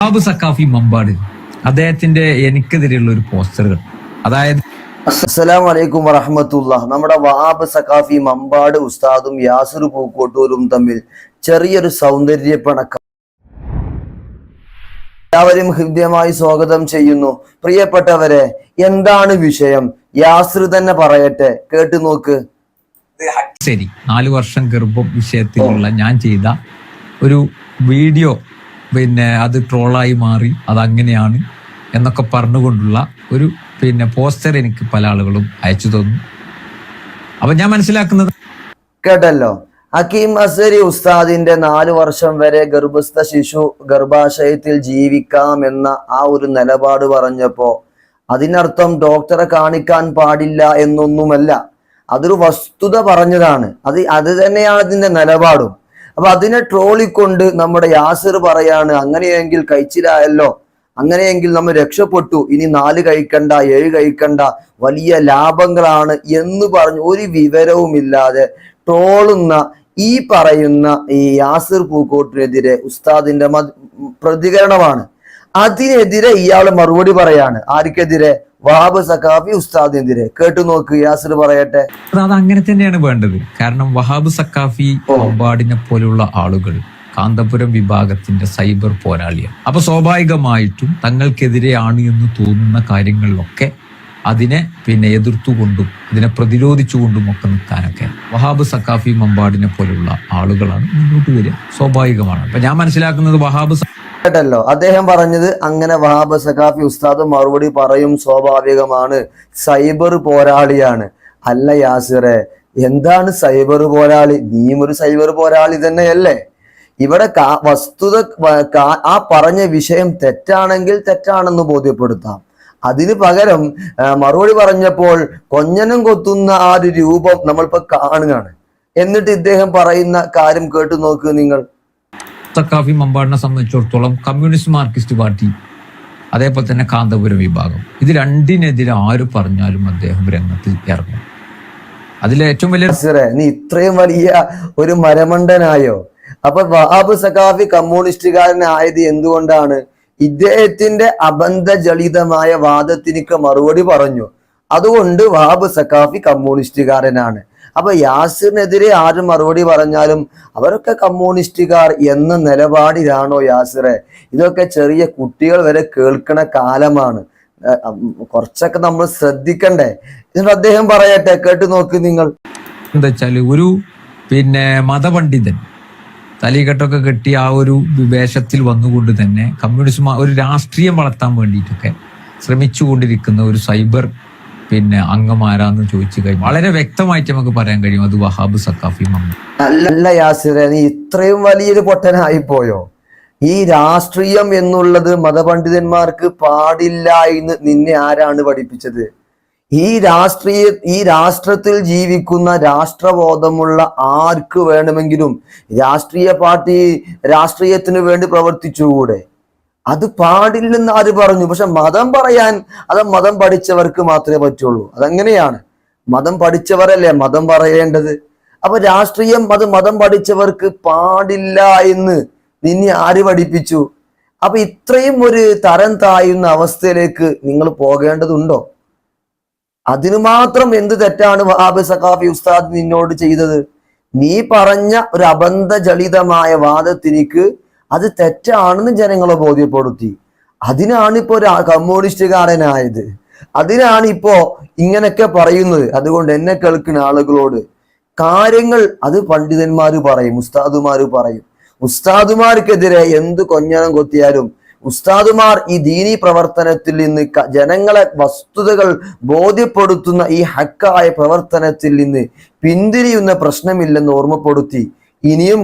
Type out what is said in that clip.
ബാബു സക്കാഫി മമ്പാട്. അദ്ദേഹത്തിന്റെ എനിക്കെതിരെയുള്ള ഒരു പോസ്റ്ററുകൾ. അതായത് അസ്സലാം വലൈക്കും വറഹമത്തുള്ള നമ്മുടെ വഹാബ് സഖാഫി മമ്പാട് ഉസ്താദും യാസിർ പൂക്കോട്ടൂരും തമ്മിൽ ചെറിയൊരു സൗന്ദര്യ പിണക്കം എല്ലാവരും ഹൃദ്യമായി സ്വാഗതം ചെയ്യുന്നു. പ്രിയപ്പെട്ടവരെ എന്താണ് വിഷയം? യാസിർ തന്നെ പറയട്ടെ. കേട്ടു നോക്ക്. ശരി നാലു വർഷം ഗർഭം വിഷയത്തിലുള്ള ഞാൻ ചെയ്ത ഒരു വീഡിയോ പിന്നെ അത് ട്രോളായി മാറി അതങ്ങനെയാണ് എന്നൊക്കെ പറഞ്ഞുകൊണ്ടുള്ള ഒരു പിന്നെ പോസ്റ്റർ എനിക്ക് പല ആളുകളും അയച്ചു തന്നു. അപ്പൊ ഞാൻ മനസ്സിലാക്കുന്നത് കേട്ടല്ലോ. ഹക്കീം അസരി ഉസ്താദിന്റെ നാലു വർഷം വരെ ഗർഭസ്ഥ ശിശു ഗർഭാശയത്തിൽ ജീവിക്കാം എന്ന ആ ഒരു നിലപാട് പറഞ്ഞപ്പോ അതിനർത്ഥം ഡോക്ടറെ കാണിക്കാൻ പാടില്ല എന്നൊന്നുമല്ല. അതൊരു വസ്തുത പറഞ്ഞതാണ്. അത് അത് തന്നെയാണ് അതിന്റെ നിലപാടും. അപ്പൊ അതിനെ ട്രോളിക്കൊണ്ട് നമ്മുടെ യാസിർ പറയാണ് അങ്ങനെയെങ്കിൽ കഴിച്ചിലായല്ലോ. അങ്ങനെയെങ്കിൽ നമ്മൾ രക്ഷപ്പെട്ടു. ഇനി നാല് കഴിക്കണ്ട ഏഴ് കഴിക്കണ്ട. വലിയ ലാഭങ്ങളാണ് എന്ന് പറഞ്ഞു ഒരു വിവരവുമില്ലാതെ ട്രോളുന്ന ഈ പറയുന്ന ഈ യാസിർ പൂക്കോട്ടിനെതിരെ ഉസ്താദിന്റെ പ്രതികരണമാണ്. അതിനെതിരെ ഇയാൾ മറുപടി പറയാണ്. ആർക്കെതിരെ? വാബ് സഖാഫി ഉസ്താദിനെതിരെ കേട്ടു നോക്ക് യാസിർ പറയട്ടെ. അത് അങ്ങനെ തന്നെയാണ് വേണ്ടത്. കാരണം വഹാബ് സഖാഫി മമ്പാടിനെ പോലുള്ള ആളുകൾ കാന്തപുരം വിഭാഗത്തിന്റെ സൈബർ പോരാളിയാണ്. അപ്പൊ സ്വാഭാവികമായിട്ടും തങ്ങൾക്കെതിരെയാണ് എന്ന് തോന്നുന്ന കാര്യങ്ങളിലൊക്കെ അതിനെ പിന്നെ എതിർത്തുകൊണ്ടും അതിനെ പ്രതിരോധിച്ചുകൊണ്ടും ഒക്കെ നിൽക്കാനൊക്കെ വഹാബ് സക്കാഫി മമ്പാടിനെ പോലുള്ള ആളുകളാണ് മുന്നോട്ട് വരിക സ്വാഭാവികമാണ്. അപ്പൊ ഞാൻ മനസ്സിലാക്കുന്നത് വഹാബ് കേട്ടല്ലോ. അദ്ദേഹം പറഞ്ഞത് അങ്ങനെ വഹാബ് സഖാഫി ഉസ്താദ് മറുപടി പറയും സ്വാഭാവികമാണ്. സൈബർ പോരാളിയാണ്. അല്ല യാസിറെ എന്താണ് സൈബർ പോരാളി? നീയും ഒരു സൈബർ പോരാളി തന്നെയല്ലേ? ഇവിടെ വസ്തുത ആ പറഞ്ഞ വിഷയം തെറ്റാണെങ്കിൽ തെറ്റാണെന്ന് ബോധ്യപ്പെടുത്താം. അതിന് പകരം മറുപടി പറഞ്ഞപ്പോൾ കൊഞ്ഞനം കൊത്തുന്ന ആ ഒരു രൂപം നമ്മളിപ്പോ കാണുകയാണ്. എന്നിട്ട് ഇദ്ദേഹം പറയുന്ന കാര്യം കേട്ടു നോക്ക് നിങ്ങൾ. സക്കാഫി മമ്പാടിനെ സംബന്ധിച്ചിടത്തോളം കമ്മ്യൂണിസ്റ്റ് മാർക്സിസ്റ്റ് പാർട്ടി അതേപോലെ തന്നെ കാന്തപുരം വിഭാഗം. ഇത് രണ്ടിനെതിരെ ആര് പറഞ്ഞാലും അദ്ദേഹം രംഗത്ത് ഇറങ്ങും. അതിലെ ഏറ്റവും വലിയ നീ ഇത്രയും വലിയ ഒരു മരമണ്ടനായോ? അപ്പൊ വഹാബ് സഖാഫി കമ്മ്യൂണിസ്റ്റുകാരനായത് എന്തുകൊണ്ടാണ്? ഇദ്ദേഹത്തിന്റെ അബന്ധജളിതമായ വാദത്തിനൊക്കെ മറുപടി പറഞ്ഞു. അതുകൊണ്ട് വഹാബ് സഖാഫി കമ്മ്യൂണിസ്റ്റുകാരനാണ്. അപ്പൊ യാസിറിനെതിരെ ആര് മറുപടി പറഞ്ഞാലും അവരൊക്കെ കമ്മ്യൂണിസ്റ്റുകാർ എന്ന നിലപാടിലാണോ യാസിറെ? ഇതൊക്കെ ചെറിയ കുട്ടികൾ വരെ കേൾക്കണ കാലമാണ്. കുറച്ചൊക്കെ നമ്മൾ ശ്രദ്ധിക്കണ്ടേ? എന്നിട്ട് അദ്ദേഹം പറയട്ടെ കേട്ട് നോക്ക് നിങ്ങൾ. എന്താ ഒരു പിന്നെ മതപണ്ഡിതൻ തലീകെട്ടൊക്കെ കെട്ടി ആ ഒരു വേഷത്തിൽ വന്നുകൊണ്ട് തന്നെ കമ്മ്യൂണിസ്റ്റ് ഒരു രാഷ്ട്രീയം വളർത്താൻ വേണ്ടിയിട്ടൊക്കെ ശ്രമിച്ചുകൊണ്ടിരിക്കുന്ന ഒരു സൈബർ പിന്നെ അംഗമാരാന്ന് ചോദിച്ചു കഴിഞ്ഞാൽ വളരെ വ്യക്തമായിട്ട് നമുക്ക് പറയാൻ കഴിയും. അത് വഹാബ് സക്കാഫി നല്ല യാസിറെ നീ ഇത്രയും വലിയൊരു പൊട്ടനായി പോയോ? ഈ രാഷ്ട്രീയം എന്നുള്ളത് മതപണ്ഡിതന്മാർക്ക് പാടില്ല എന്ന് നിന്നെ ആരാണ് പഠിപ്പിച്ചത്? ഈ രാഷ്ട്രീയ ഈ രാഷ്ട്രത്തിൽ ജീവിക്കുന്ന രാഷ്ട്രബോധമുള്ള ആർക്ക് വേണമെങ്കിലും രാഷ്ട്രീയ പാർട്ടി രാഷ്ട്രീയത്തിന് വേണ്ടി പ്രവർത്തിച്ചുകൂടെ? അത് പാടില്ലെന്ന് ആര് പറഞ്ഞു? പക്ഷെ മതം പറയാൻ അത് മതം പഠിച്ചവർക്ക് മാത്രമേ പറ്റുള്ളൂ. അതങ്ങനെയാണ്? മതം പഠിച്ചവരല്ലേ മതം പറയേണ്ടത്? അപ്പൊ രാഷ്ട്രീയം അത് മതം പഠിച്ചവർക്ക് പാടില്ല എന്ന് നിന്നെ ആര് പഠിപ്പിച്ചു? അപ്പൊ ഇത്രയും ഒരു തരം താഴുന്ന അവസ്ഥയിലേക്ക് നിങ്ങൾ പോകേണ്ടതുണ്ടോ? അതിനു മാത്രം എന്ത് തെറ്റാണ് വഹാബ് സഖാഫി ഉസ്താദ് നിന്നോട് ചെയ്തത്? നീ പറഞ്ഞ ഒരു അബന്ധജളിതമായ വാദത്തിനിക്ക് അത് തെറ്റാണെന്ന് ജനങ്ങളെ ബോധ്യപ്പെടുത്തി. അതിനാണ് ഒരു കമ്മ്യൂണിസ്റ്റുകാരനായത്. അതിനാണ് ഇപ്പോ ഇങ്ങനൊക്കെ പറയുന്നത്. അതുകൊണ്ട് എന്നെ കേൾക്കുന്ന ആളുകളോട് കാര്യങ്ങൾ അത് പണ്ഡിതന്മാര് പറയും ഉസ്താദുമാര് പറയും. ഉസ്താദുമാർക്കെതിരെ എന്ത് കൊഞ്ഞണം കൊത്തിയാലും ഉസ്താദുമാർ ഈ ദീനി പ്രവർത്തനത്തിൽ നിന്ന് ജനങ്ങളെ വസ്തുതകൾ ബോധ്യപ്പെടുത്തുന്ന ഈ ഹക്കായ പ്രവർത്തനത്തിൽ നിന്ന് പിന്തിരിയുന്ന പ്രശ്നമില്ലെന്ന് ഓർമ്മപ്പെടുത്തി ഇനിയും